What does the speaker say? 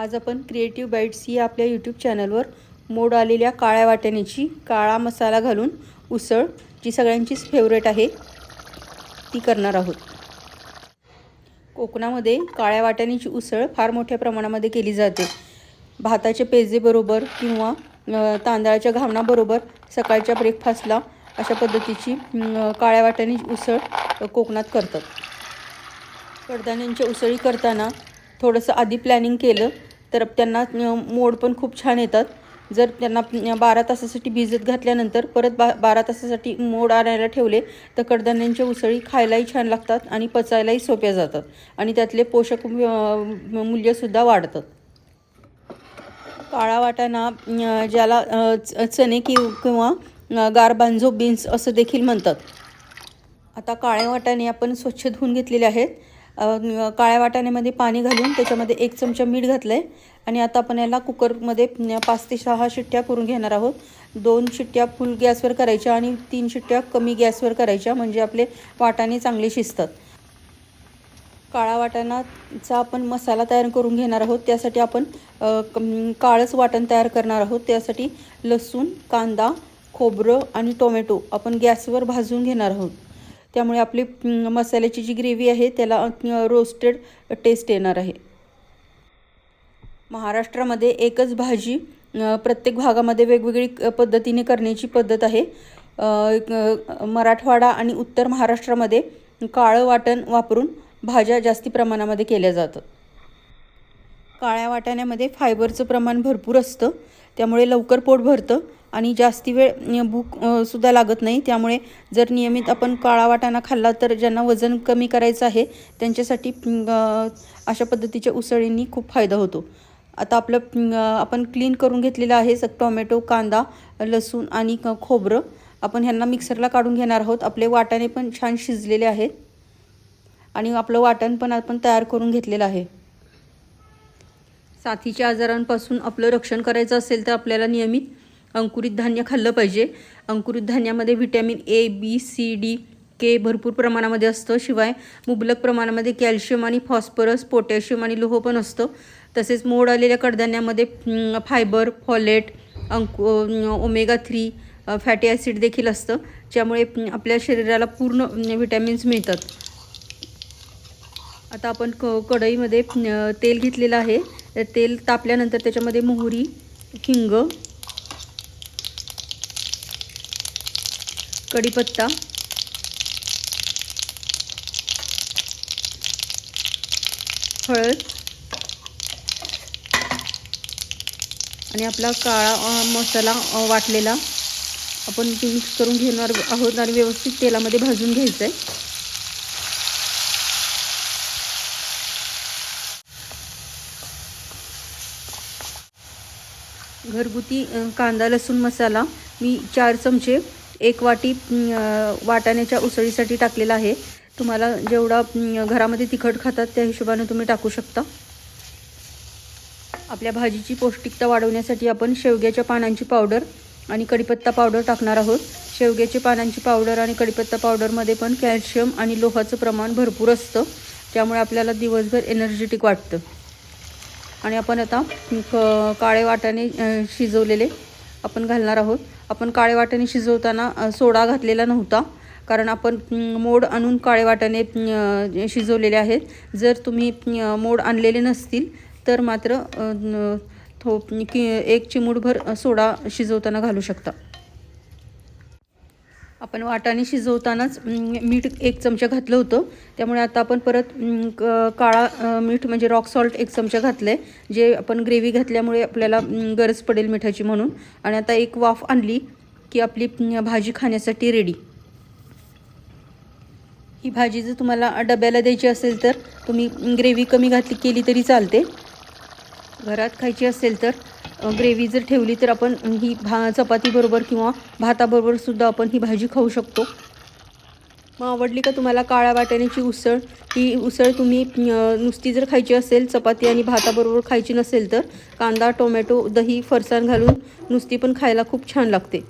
आज आपण creative bites ही आपल्या यूट्यूब चॅनलवर मोड आलेल्या काळ्या वाटाण्याची काळा मसाला घालून उसळ जी सगळ्यांचीच फेवरेट आहे ती करणार आहोत. कोकणामध्ये काळ्या वाटाण्याची उसळ फार मोठ्या प्रमाणामध्ये केली जाते. भाताच्या पेजेबरोबर किंवा तांदळाच्या घावणाबरोबर सकाळच्या ब्रेकफास्टला अशा पद्धतीची काळ्या वाटाण्याची उसळ कोकणात करतात. कडधान्यांच्या उसळी करताना थोडंसं आधी प्लॅनिंग केलं तर त्यांना मोड पण खूप छान येतात. जर त्यांना बारा तासासाठी भिजत घातल्यानंतर परत बा बारा तासासाठी मोड आणायला ठेवले तर कडधान्यांच्या उसळी खायलाही छान लागतात आणि पचायलाही सोप्या जातात. आणि त्यातले पोषक मूल्यसुद्धा वाढतात. काळा वाटाणा ज्याला च- चणे कि किंवा अ, गारबांझो बीन्स असं देखील म्हणतात. आता काळ्या वाटाणे आपण स्वच्छ धुवून घेतलेले आहेत. काळ्या वाटाण्यामध्ये पाणी घालून त्याच्यामध्ये एक चमचा मीठ घातलं आहे आणि आता आपण याला कुकरमध्ये पाच ते सहा शिट्ट्या करून घेणार आहोत. दोन शिट्ट्या फुल गॅसवर करायच्या आणि तीन शिट्ट्या कमी गॅसवर करायच्या म्हणजे आपले वाटाणे चांगले शिजतात. काळा वाटाणाचा आपण मसाला तयार करून घेणार आहोत. त्यासाठी आपण काळंच वाटण तयार करणार आहोत. त्यासाठी लसूण कांदा खोबरं आणि टोमॅटो आपण गॅसवर भाजून घेणार आहोत. त्यामुळे आपली मसाल्याची जी ग्रेव्ही आहे त्याला रोस्टेड टेस्ट येणार आहे. महाराष्ट्रामध्ये एकच भाजी प्रत्येक भागामध्ये वेगवेगळी क- पद्धतीने करण्याची पद्धत आहे. मराठवाडा आणि उत्तर महाराष्ट्रामध्ये काळं वाटण वापरून भाज्या जास्ती प्रमाणामध्ये केल्या जातात. काळ्या वाटाण्यामध्ये फायबरचं प्रमाण भरपूर असतं. त्यामुळे लवकर पोट भरतं. आणि जास्ती वेळ भूक सुद्धा लागत नाही. त्यामुळे जर नियमित आपण काळा वाटाणा खाल्ला तर ज्यांना वजन कमी करायचं आहे त्यांच्यासाठी अशा पद्धतीच्या उसळींनी खूप फायदा होतो. आता आपलं आपण क्लीन करून घेतलेलं आहे स टोमॅटो कांदा लसूण आणि क- खोबरं. आपण ह्यांना मिक्सरला काढून घेणार आहोत. आपले वाटाणे पण छान शिजलेले आहेत. आणि आपलं वाटण पण आपण तयार करून घेतलेलं आहे. साथीच्या आजारांपासून आपलं रक्षण करायचं असेल तर आपल्याला नियमित अंकुरित धान्य खाल्लं पाहिजे. अंकुरित धान्यामध्ये vitamin A B C D K भरपूर प्रमाणामध्ये असतं. शिवाय मुबलक प्रमाणामध्ये कॅल्शियम आणि फॉस्फरस पोटॅशियम आणि लोह पण असतं. तसेच मोड आलेल्या कडधान्यामध्ये फायबर फॉलेट अंकु ओमेगा थ्री फॅटी ॲसिड देखील असतं. ज्यामुळे आपल्या शरीराला पूर्ण व्हिटॅमिन्स मिळतात. आता आपण क कढईमध्ये तेल घेतलेलं आहे. तेल तापल्यानंतर त्याच्यामध्ये मोहरी हिंग कढीपत्ता. हळद. आणि आपला काळा मसाला वाटलेला. आपण मिक्स करून घेणार आहोत आणि व्यवस्थित तेलामध्ये भाजून घ्यायचं आहे घरगुती कांदा लसूण मसाला. मी चार चमचे एक वाटी वाटाण्याच्या उसळीसाठी टाकलेला आहे. तुम्हाला जेवढा घरामध्ये तिखट खातात त्या हिशोबाने तुम्ही टाकू शकता. आपल्या भाजीची पौष्टिकता वाढवण्यासाठी आपण शेवग्याच्या पानांची पावडर आणि कढीपत्ता पावडर टाकणार आहोत. शेवग्याच्या पानांची पावडर आणि कढीपत्ता पावडरमध्ये पण कॅल्शियम आणि लोहाचं प्रमाण भरपूर असतं. त्यामुळे आपल्याला दिवसभर एनर्जेटिक वाटतं. आणि आपण आता क- काळे वाटाणे शिजवलेले आपण घालणार आहोत. आपण काळे वाटाणे शिजवताना सोडा घातलेला नव्हता. कारण आपण मोड आणून काळे वाटाणे शिजवलेले आहेत. जर तुम्ही मोड आणलेले नसतील तर मात्र थो एक चिमूटभर सोडा शिजवताना घालू शकता. आपण वाटाणे शिजवतानाच मीठ एक चमचा घातलं होतं. त्यामुळे आता आपण परत क- काळा मीठ म्हणजे रॉक सॉल्ट एक चमचा घातलं आहे जे आपण ग्रेव्ही घातल्यामुळे आपल्याला गरज पडेल मिठाची म्हणून. आणि आता एक वाफ आणली की आपली भाजी खाण्यासाठी रेडी ही भाजी जर तुम्हाला डब्याला द्यायची असेल तर तुम्ही ग्रेव्ही कमी घातली केली तरी चालते. घरात खायची असेल तर ग्रेव्ही जर ठेवली तर आपण ही भा चपातीबरोबर किंवा भाताबरोबर सुद्धा आपण ही भाजी खाऊ शकतो. मग आवडली का तुम्हाला काळ्या वाटाण्याची उसळ? ही उसळ तुम्ही नुसती जर खायची असेल चपाती आणि भाताबरोबर खायची नसेल तर कांदा टोमॅटो दही फरसाण घालून नुसती पण खायला खूप छान लागते.